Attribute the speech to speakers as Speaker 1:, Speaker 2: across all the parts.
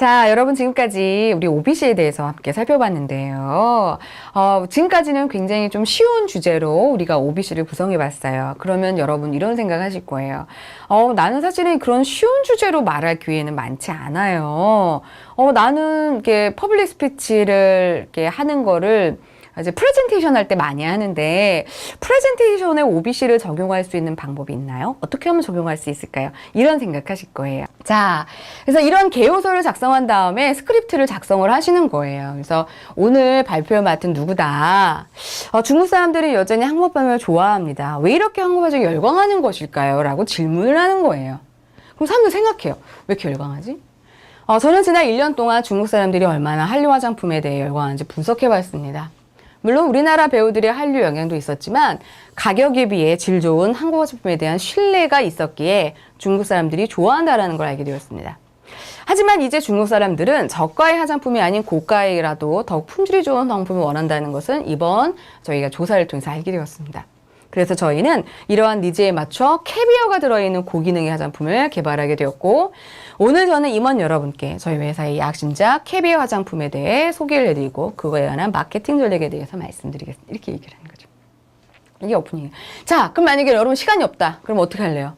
Speaker 1: 자, 여러분 지금까지 우리 OBC에 대해서 함께 살펴봤는데요. 어, 지금까지는 굉장히 좀 쉬운 주제로 우리가 OBC를 구성해 봤어요. 그러면 여러분 이런 생각 하실 거예요. 어, 나는 사실은 그런 쉬운 주제로 말할 기회는 많지 않아요. 어, 나는 이렇게 퍼블릭 스피치를 이렇게 하는 거를 이제 프레젠테이션 할 때 많이 하는데 프레젠테이션에 OBC를 적용할 수 있는 방법이 있나요? 어떻게 하면 적용할 수 있을까요? 이런 생각하실 거예요. 자, 그래서 이런 개요소를 작성한 다음에 스크립트를 작성을 하시는 거예요. 그래서 오늘 발표 맡은 누구다. 어, 중국 사람들이 여전히 항모반을 좋아합니다. 왜 이렇게 항모반을 열광하는 것일까요? 라고 질문을 하는 거예요. 그럼 사람들 생각해요. 왜 이렇게 열광하지? 어, 저는 지난 1년 동안 중국 사람들이 얼마나 한류 화장품에 대해 열광하는지 분석해 봤습니다. 물론 우리나라 배우들의 한류 영향도 있었지만 가격에 비해 질 좋은 한국 화장품에 대한 신뢰가 있었기에 중국 사람들이 좋아한다라는 걸 알게 되었습니다. 하지만 이제 중국 사람들은 저가의 화장품이 아닌 고가이라도 더욱 품질이 좋은 화장품을 원한다는 것은 이번 저희가 조사를 통해서 알게 되었습니다. 그래서 저희는 이러한 니즈에 맞춰 캐비어가 들어있는 고기능의 화장품을 개발하게 되었고 오늘 저는 임원 여러분께 저희 회사의 약신작 캐비어 화장품에 대해 소개를 해드리고 그거에 관한 마케팅 전략에 대해서 말씀드리겠습니다. 이렇게 얘기를 하는 거죠. 이게 오프닝이에요. 자, 그럼 만약에 여러분 시간이 없다. 그럼 어떻게 할래요?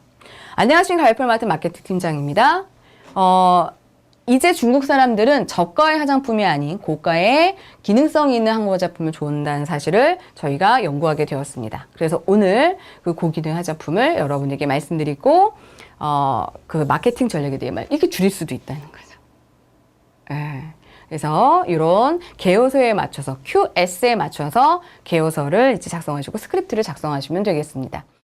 Speaker 1: 안녕하십니까. 가이플 마트 마케팅 팀장입니다. 어, 이제 중국 사람들은 저가의 화장품이 아닌 고가의 기능성 있는 한국 화장품을 좋아한다는 사실을 저희가 연구하게 되었습니다. 그래서 오늘 그 고기능 화장품을 여러분에게 말씀드리고, 어, 그 마케팅 전략에 대해 말, 이렇게 줄일 수도 있다는 거죠. 예. 그래서 이런 개요소에 맞춰서 QS에 맞춰서 개요소를 이제 작성하시고 스크립트를 작성하시면 되겠습니다.